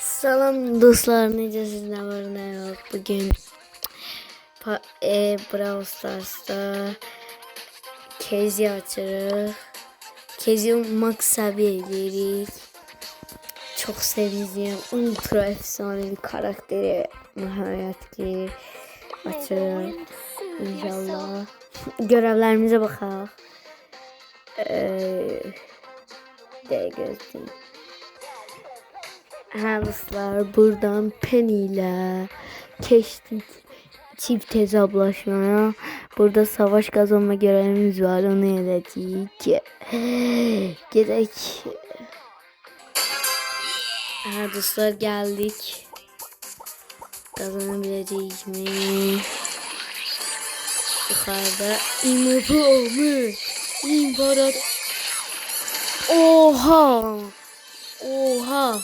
Salam dostlar, necəsiz, nə var, nə yox. Bugün pa e, Brawl Stars'ta Kezi açırıq. Kezi max səviyyə edirik. Çox sevdiyim ultra efsane bir karakteri nəhayət ki açırıq. İnşallah. Görevlərimizə baxaq. Ee, de gözleyeyim. Hamslar buradan Penny ile geçtik çift hesaplaşmaya. Burada savaş kazanma görevimiz var onu eledik. Gerek. Ha dostlar geldik. Kazanabileceğiz mi? Yukarıda İmparator. İmparator. Oha. Oha.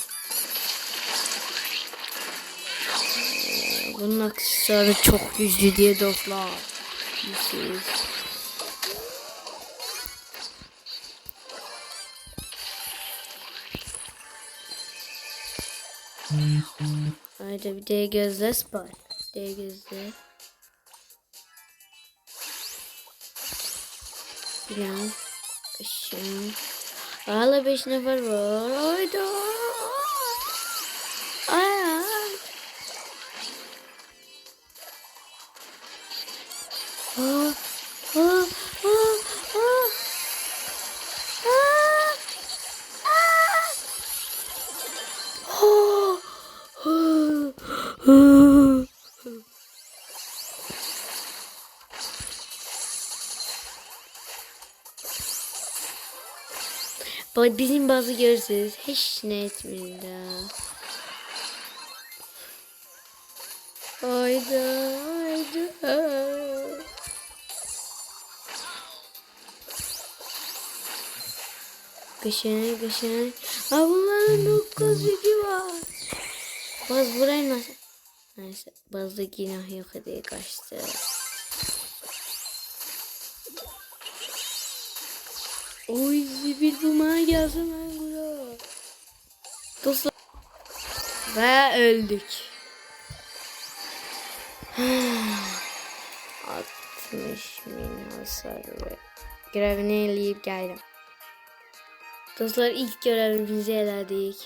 Bunun aksesuarı çok güçlü diye dostlar. Yüzsüz. Haydi bir de gözle spar. De gözle. Plan. Işın. Hala beş nefer var. Haydi. Bak bizim bazı görürsünüz hiç ne etmiyor da. Hayda hayda. Kışın kışın. Ha bunların dokuz yükü var. Baz burayı nasıl? Neyse bazı günah yok diye kaçtı. Oy zibil bulmaya gelsin ben burada. Dostlar. Ve öldük. 60 bin hasar ve görevini eləyib gəldim. Dostlar ilk görevimizi elədik.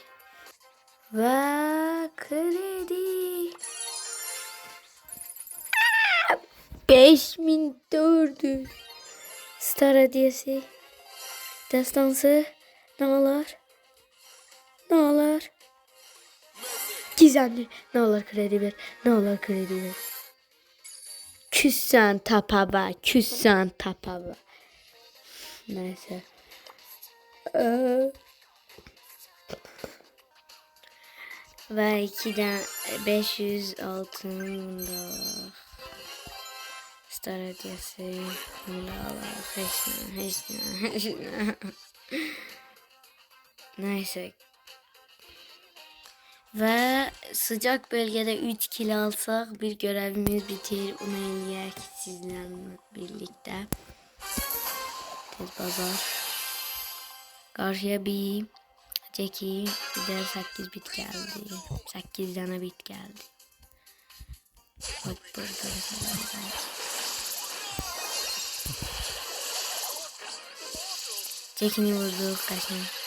Və kredi. 5400 Star hediyesi. Destansı. Ne olur? Gizemli. Ne olur kredi ver. Ne olur kredi ver. Küssen tapaba. Küssen tapaba. Neyse. Ee, Ve ikiden 500 altın bunda var. Star hediyesi bunda var. Hiç ne, hiç ne, hiç ne. Neyse. Ve sıcak bölgede 3 kilo alsak bir görevimiz bitir. Onu eləyək sizlerle birlikte. Tez bazar. Karşıya bir Jackie bir de 8 bit geldi. 8 tane bit geldi. Bak burada mesela. Jackie'ni vurduk kaçın.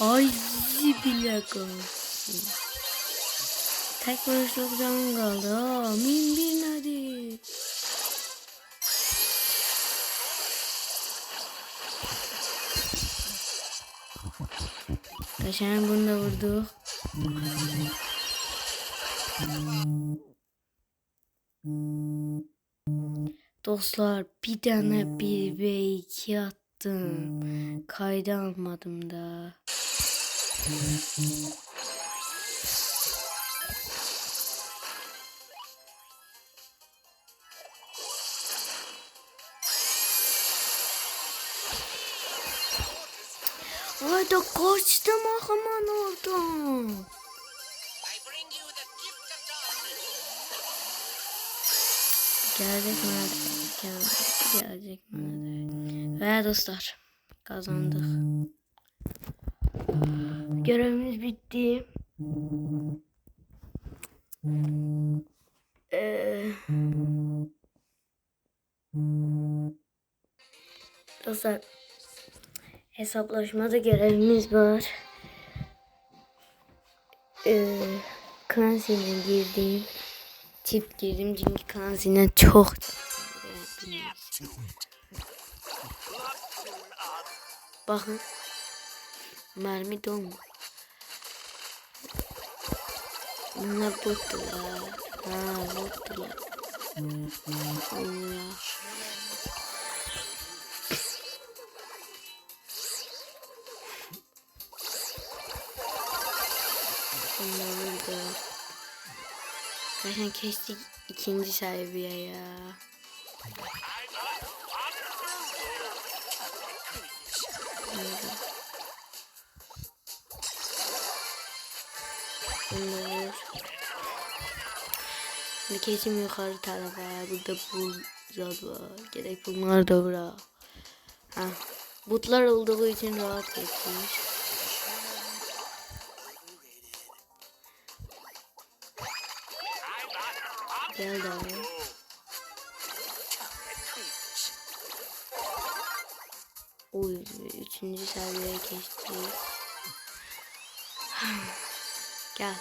Ay bile kalsın. Tek vuruşluk canım kaldı. Ha, min bir hadi. Kaşan bunu da vurduk. Dostlar bir tane bir ve iki attım. Kayda almadım da. Hayda kaçtım aman gift of darkness. Gelecek mi? Gel, gelecek mi? Ve dostlar kazandık. Görevimiz bitti. Ee, dostlar hesaplaşmada görevimiz var. Ee, Clancy'ne girdiğim çift girdim çünkü Clancy'ne çok Bakın mermi dolmuş. Bunlar bottular. Ha bottular. Allah. Bunlar burada. Zaten kestik ikinci seviye ya. Bunları bir kesim yukarı tarafa. Burada buz var. Gerek bunlar da bırak. Ha. Butlar olduğu için rahat geçmiş. Gel daha. Oy, üçüncü seviyeye geçtik. Gel.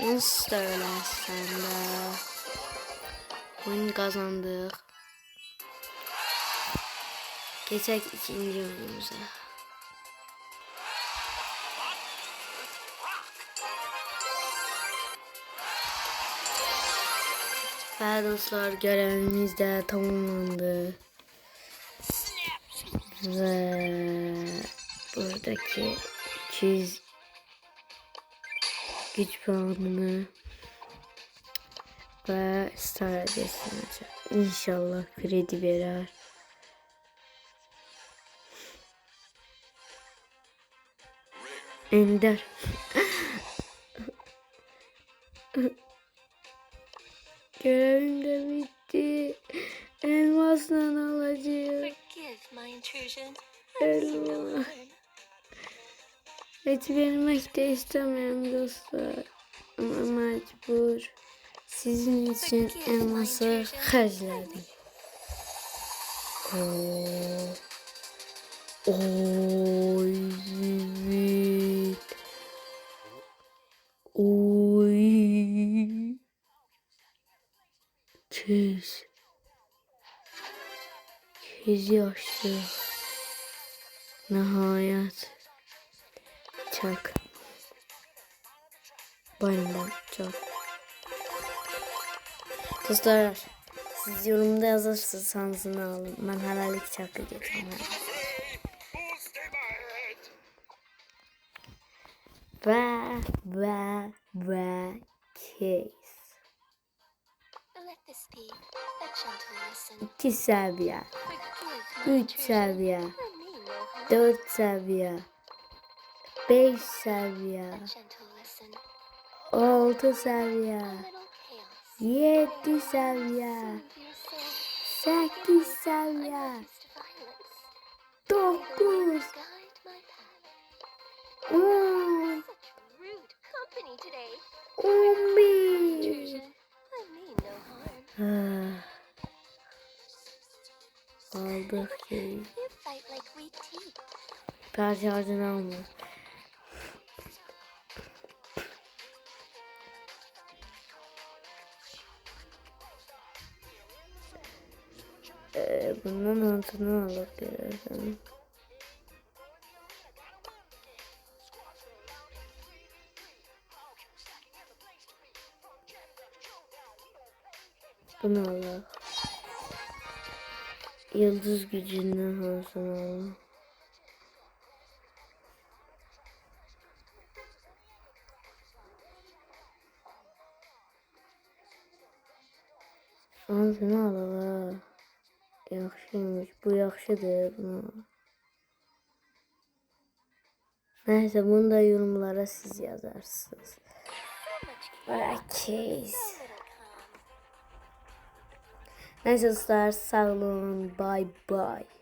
Nasıl söylersen de. Oyun kazandık. Geçek ikinci oyunumuza. Ve dostlar görevimiz de tamamlandı. Ve buradaki 200 güç puanını ve Star adresini açar. İnşallah kredi verer. Ender. Görevim de bitti. Elmasla alacağım. Forgive my intrusion. Elma. Et vermek de istemiyorum dostlar. Ama mecbur. Sizin için elması harcadım. Oo. Oy. evet. Oy. Kez. Kez yaşlı. Nihayet. Çak. Benden çok. Dostlar siz yorumda yazarsanız ne alın. Ben helallik çakı getirmem. Ve ve ve case. İki seviye. Üç seviye. Dört seviye. Beş seviye. A gentle lesson. Altı A seviye. little chaos. Yedi seviye. Soothe your soul. Sekiz I'm seviye. not used to violence. Dokuz. Guide my Ee, bundan altını alıp birazdan. Bunu alalım. Yıldız gücünden olsun alalım. Ağzını alalım. Yaxşıymış. Bu yaxşıdır. Bunu. Neyse bunu da yorumlara siz yazarsınız. Calm. Neyse dostlar sağ olun. Bye bye.